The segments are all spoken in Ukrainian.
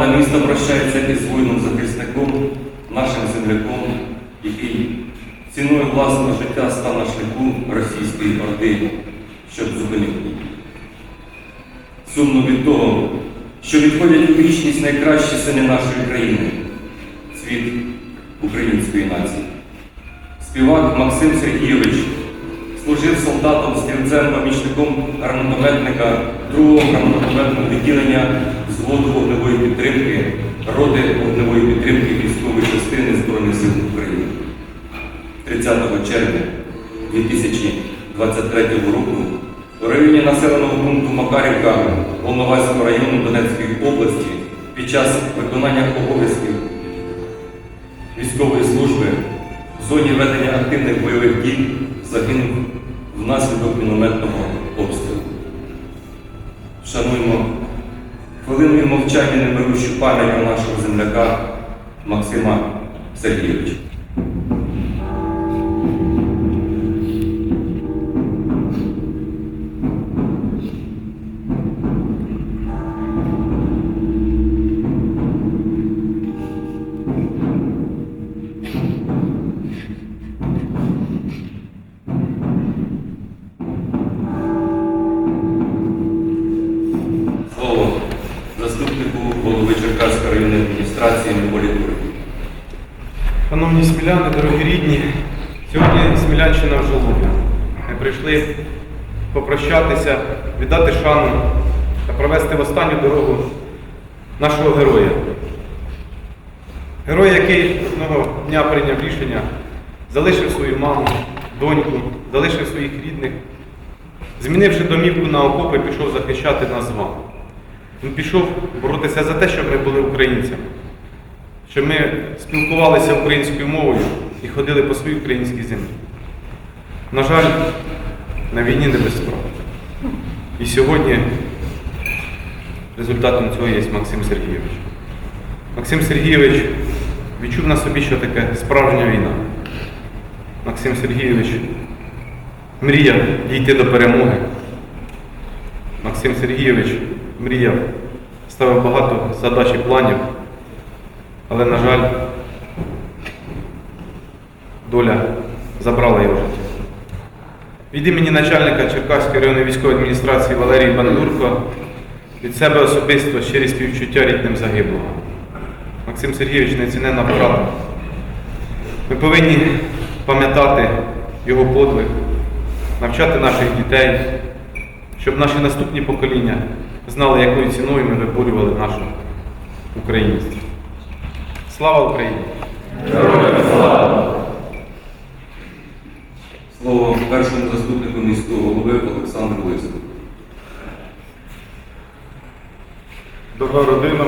громада міста прощається із воїном-захисником, нашим земляком, який ціною власного життя став на шляху російської орди, щоб зупинити. Сумно від того, що відходять у вічність найкращі сини нашої країни, цвіт української нації. Співак Максим Сергійович служив солдатом стрільцем помічником гранатометника 2-го гранатометного відділення взводу вогневої підтримки, роти вогневої підтримки військової частини Збройних сил України. 30 червня 2023 року у районі населеного пункту Макарівка Волноваського району Донецької області під час виконання обов'язків військової служби в зоні ведення активних бойових дій загинув внаслідок мінометного обстрілу. Шануємо хвилиною мовчання немирущу пам'ять нашого земляка Максима Сергійовича. Заступнику голови Черкаської районної адміністрації Миколі Дурику. Шановні сміляни, дорогі рідні, сьогодні Смілянщина в Жолобі. Ми прийшли попрощатися, віддати шану та провести в останню дорогу нашого героя. Герой, який одного дня прийняв рішення, залишив свою маму, доньку, залишив своїх рідних, змінивши домівку на окопи, пішов захищати нас з вами. Він пішов боротися за те, щоб ми були українцями щоб ми спілкувалися українською мовою і ходили по своїй українській землі. На жаль, на війні не без справ. І сьогодні результатом цього є Максим Сергійович. Максим Сергійович відчув на собі, що таке справжня війна. Максим Сергійович мріяв дійти до перемоги. Максим Сергійович мріяв, ставив багато задач і планів. Але, на жаль, доля забрала його життя. Від імені начальника Черкаської районної військової адміністрації Валерії Бандурко від себе особисто щирі співчуття рідним загиблого. Максим Сергійович неціненна втрата. Ми повинні пам'ятати його подвиг, навчати наших дітей, щоб наші наступні покоління знали, якою ціною ми виборювали нашу українність. Слава Україні! Героям слава! Слово першому заступнику міського голови Олександру Лиску. Дорога родина,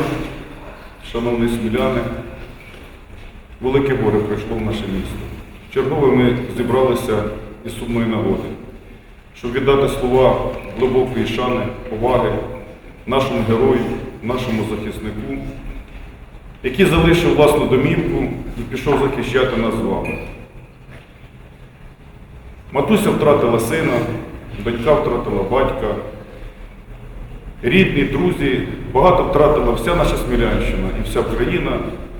шановні сміляни, велике горе прийшло в наше місто. Чергове ми зібралися із сумної нагоди, щоб віддати слова глибокої шани, поваги нашому герою, нашому захиснику, який залишив власну домівку і пішов захищати нас з вами. Матуся втратила сина, донька втратила батька, рідні, друзі, багато втратила вся наша Смілянщина і вся країна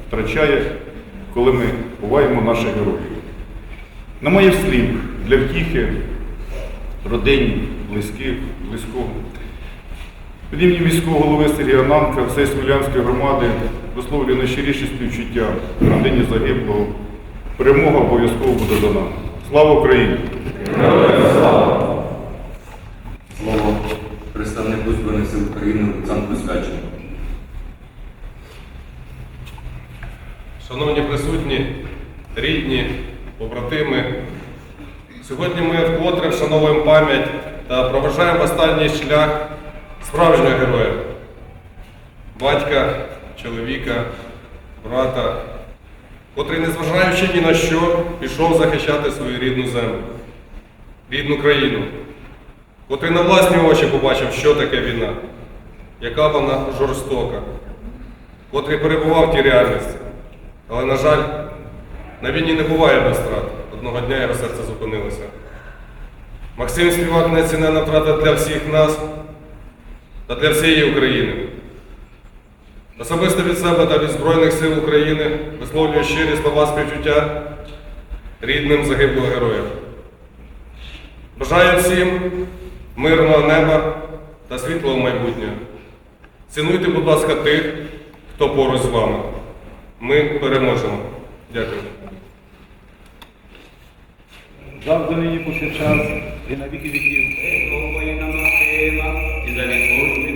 втрачає, коли ми буваємо наших героїв. Немає слів для втіхи родині, близьких, близького. Від імені міського голови Сергія Намка, всієї Смілянської громади висловлюю найщиріші співчуття родині загиблого. Перемога обов'язково буде за нами. Слава Україні! Слава Слово представнику Збройних сил України Олександру Скачину. Шановні присутні, рідні, побратими, сьогодні ми вкотре вшановуємо пам'ять та проважаємо останній шлях справжнього героя, батька, чоловіка, брата, котрий, незважаючи ні на що, пішов захищати свою рідну землю, рідну країну, котрий на власні очі побачив, що таке війна, яка вона жорстока, котрий перебував в тій реальності. Але, на жаль, на війні не буває без втрат. Одного дня його серце зупинилося. Максим Співак неціненна втрата для всіх нас та для всієї України. Особисто від себе та від Збройних сил України висловлюю щирі слова співчуття рідним загиблого героя. Бажаю всім мирного неба та світлого майбутнього. Цінуйте, будь ласка, тих, хто поруч з вами. Ми переможемо. Дякую. Завжди нині повсякчас і на віки віків. Воїна Максима,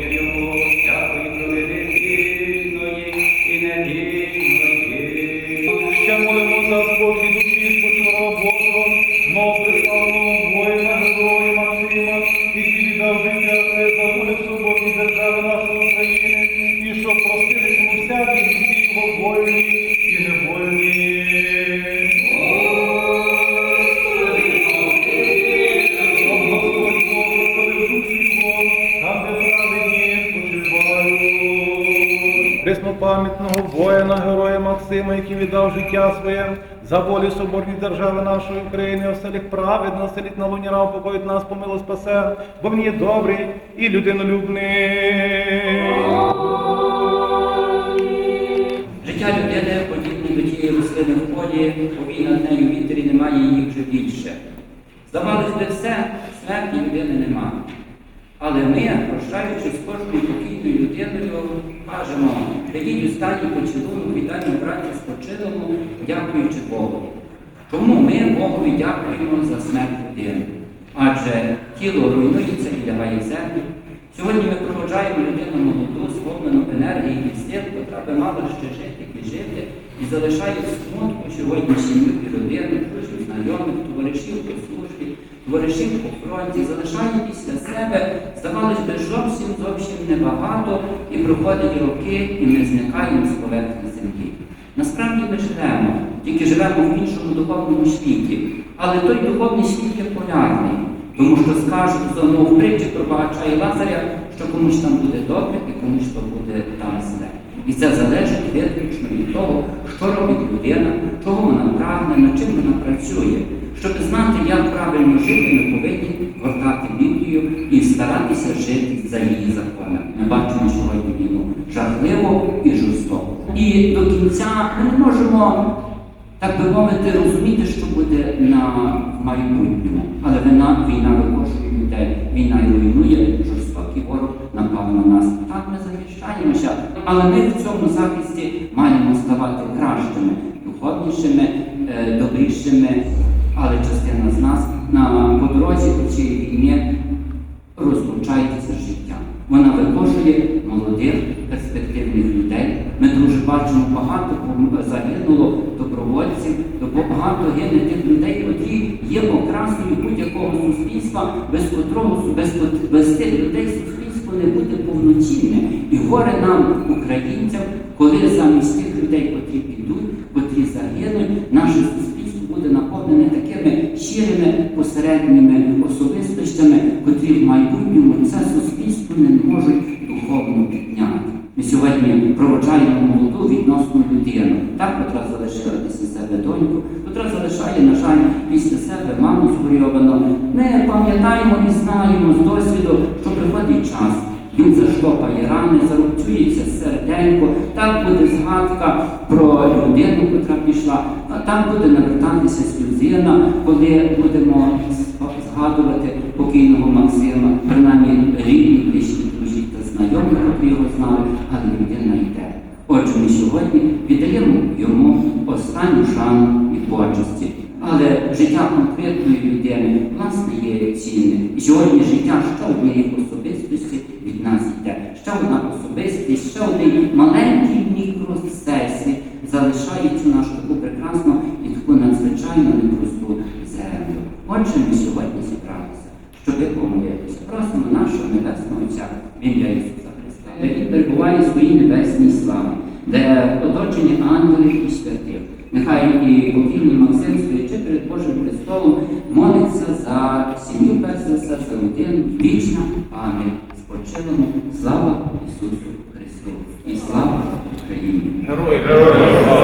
Преснопам'ятного воїна, героя Максима, який віддав життя своє за волю соборні держави нашої України, оселік праведно, оселік на луні рав, покоїть нас, помило спасе, бо він є добрий і людинолюбний. Життя людини подібне до тієї рослини в полі, повій над нею вітер і немає її вже більше. Здавалось би все, смерті людини нема. Але ми, прощаючи з кожною покійною людиною, кажемо, прийдіть у стані поцілунок вітання браті спочилому, дякуючи Богу. Чому ми Богові дякуємо за смерть людини? Адже тіло руйнується і лягає землю. Сьогодні ми проводжаємо людину молоду, сповнену енергії і сил, котра би мала ще жити і жити, і залишає смутку сьогодні сім'ю і родину, знайомих, товаришів по службі, товаришів по фронті, залишає після себе, здавалось би, зовсім зовсім небагато, і проходять роки, і ми зникаємо з поверхні землі. Насправді ми живемо, тільки живемо в іншому духовному світі. Але той духовний світ є полярний, тому що скажуть знову в притчі про багача і Лазаря, що комусь там буде добре і комусь то буде там зле. І це залежить виключно від того, що робить людина, чого вона прагне, над чим вона працює. Щоб знати, як правильно жити, ми повинні гортати Біблію і старатися жити за її законами. Ми бачимо сьогодні війну жахливо і жорстоко. І до кінця ми не можемо так би мовити, розуміти, що буде на майбутньому. Але війна, війна викошує людей, війна і руйнує, жорстокий ворог напав на нас. Так ми захищаємося. Але ми в цьому захисті маємо ставати кращими, духовнішими, е, добрішими. Але частина з нас на по дорозі у цій війні розлучається з життям. Вона викошує молодих, перспективних людей. Ми дуже бачимо багато загинуло добровольців, то багато гине тих людей, які є окрасою будь-якого суспільства, без котрого без, без тих людей суспільство не буде повноцінне. І горе нам, українцям, коли замість тих людей, котрі підуть, котрі загинуть, наше суспільство буде наповнене такими щирими посередніми особистостями, котрі в майбутньому це суспільство не можуть духовно підняти. Ми сьогодні проводжаємо молоду відносну людину, так, котра залишила після себе доньку, котра залишає, на жаль, після себе маму згорьовану. Пам'ятаємо і знаємо з досвіду, що приходить час. Він заштопає рани, зарубцюється серденько, так буде згадка про людину, котра пішла, а так буде навертатися сльозина, коли будемо згадувати покійного Максима, принаймні рідні, близькі, друзі та знайомі, які його знали, але людина йде. Отже, ми сьогодні віддаємо йому останню шану і почесті. Життя конкретної людини власне є цінне. І сьогодні життя ще однієї особистості від нас йде. Ще одна особистість, ще один маленький мікросесій залишає цю нашу таку прекрасну і таку надзвичайно непросту землю. Отже, ми сьогодні зібралися, щоб помолитися. Просимо нашого Небесного Отця в ім'я Ісуса Христа, Він перебуває в своїй небесній славі, де оточені ангелів і святих. Нехай і покійний Максим, стоячи перед Божим престолом, молиться за сім'ю перш за все, за родину, вічна пам'ять спочилому. Слава Ісусу Христу і слава Україні! Герої, герої.